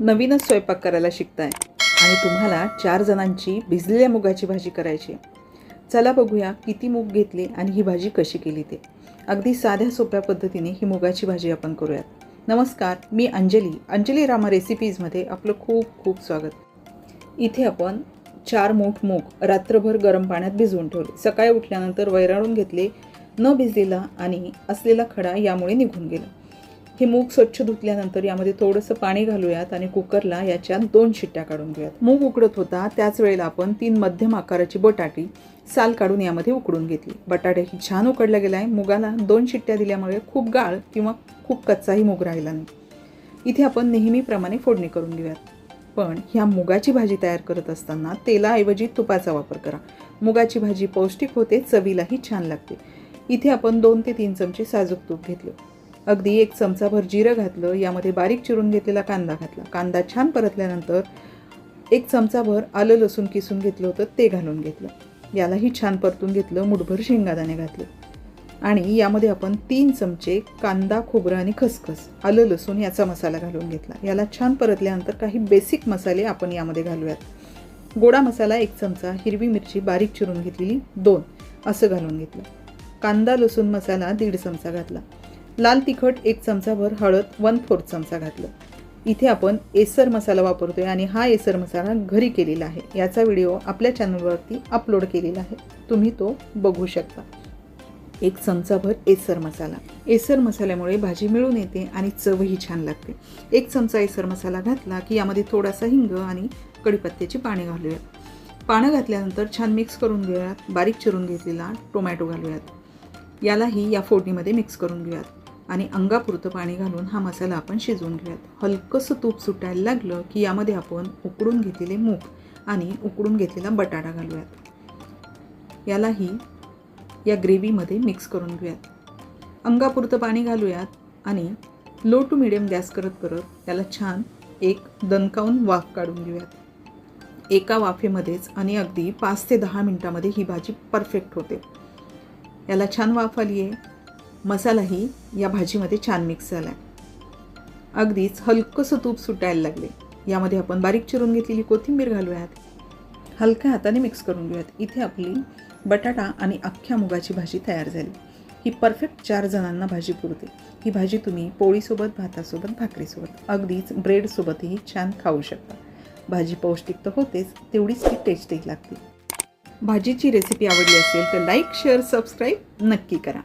नवीनच स्वयंपाक करायला शिकताय. आणि तुम्हाला चार जणांची भिजलेल्या मुगाची भाजी करायची आहे. चला बघूया किती मूग घेतले आणि ही भाजी कशी केली ते. अगदी साध्या सोप्या पद्धतीने ही मुगाची भाजी आपण करूयात. नमस्कार मी अंजली अंजली रामा रेसिपीजमध्ये आपलं खूप खूप स्वागत. इथे आपण चार मोठ मूग रात्रभर गरम पाण्यात भिजवून ठेवले. सकाळी उठल्यानंतर वैराळून घेतले न भिजलेला आणि असलेला खडा यामुळे निघून गेला. हे मूग स्वच्छ धुतल्यानंतर यामध्ये थोडंसं पाणी घालूयात आणि कुकरला याच्या दोन शिट्ट्या काढून घेऊयात. मूग उकडत होता त्याच वेळेला आपण तीन मध्यम आकाराची बटाटी साल काढून यामध्ये उकडून घेतली. बटाटे ही छान उकडला गेला आहे मुगाला दोन शिट्ट्या दिल्यामुळे खूप गाळ किंवा खूप कच्चाही मूग राहिला नाही. इथे आपण नेहमीप्रमाणे फोडणी करून घेऊयात. पण ह्या मुगाची भाजी तयार करत असताना तेलाऐवजी तुपाचा वापर करा. मुगाची भाजी पौष्टिक होते चवीलाही छान लागते. इथे आपण दोन ते तीन चमचे साजूक तूप घेतलं. अगदी एक चमचाभर जिरं घातलं यामध्ये बारीक चिरून घेतलेला कांदा घातला. कांदा छान परतल्यानंतर एक चमचाभर आलं लसूण किसून घेतलं होतं ते घालून घेतलं. यालाही छान परतून घेतलं मुठभर शेंगादाणे घातले. आणि यामध्ये आपण तीन चमचे कांदा खोबरं आणि खसखस आलं लसूण याचा मसाला घालून घेतला. याला छान परतल्यानंतर काही बेसिक मसाले आपण यामध्ये घालूयात. गोडा मसाला एक चमचा हिरवी मिरची बारीक चिरून घेतलेली दोन असं घालून घेतलं. कांदा लसूण मसाला दीड चमचा घातला. लाल तिखट एक चमचाभर हळद वन फोर्थ चमचा घातलं. इथे आपण एसर मसाला वापरतोय आणि हा एसर मसाला घरी केलेला आहे. याचा व्हिडिओ आपल्या चॅनलवरती अपलोड केलेला आहे. तुम्ही तो बघू शकता. एक चमचाभर एसर मसाला. एसर मसाल्यामुळे भाजी मिळून येते आणि चवही छान लागते. एक चमचा एसर मसाला घातला की यामध्ये थोडासा हिंग आणि कढीपत्त्याची पाने घालूयात. पानं घातल्यानंतर छान मिक्स करून घेऊयात. बारीक चिरून घेतलेला टोमॅटो घालूयात. यालाही या फोडणीमध्ये मिक्स करून घेऊयात. आणि अंगापुरतं पाणी घालून हा मसाला आपण शिजवून घेऊयात. हलकंसं तूप सुटायला लागलं की यामध्ये आपण उकडून घेतलेले मूग आणि उकडून घेतलेला बटाटा घालूयात. यालाही या ग्रेव्हीमध्ये मिक्स करून घेऊयात. अंगापुरतं पाणी घालूयात आणि लो टू मिडियम गॅस करत करत याला छान एक दणकावून वाफ काढून घेऊयात. एका वाफेमध्येच आणि अगदी पाच ते दहा मिनटामध्ये ही भाजी परफेक्ट होते. याला छान वाफ आली आहे मसालाही या भाजीमध्ये छान मिक्स झाला आहे अगदीच हलकंसं तूप सुटायला लागले. यामध्ये आपण बारीक चिरून घेतलेली कोथिंबीर घालूयात. हलक्या हाताने मिक्स करून घेऊयात. इथे आपली बटाटा आणि अख्ख्या मुगाची भाजी तयार झाली. ही परफेक्ट चार जणांना भाजी पुरते. ही भाजी तुम्ही पोळीसोबत भातासोबत भाकरीसोबत अगदीच ब्रेडसोबतही छान खाऊ शकता. भाजी पौष्टिक तर होतेच तेवढीच ती टेस्टही लागते. भाजीची रेसिपी आवडली असेल तर लाईक शेअर सबस्क्राईब नक्की करा.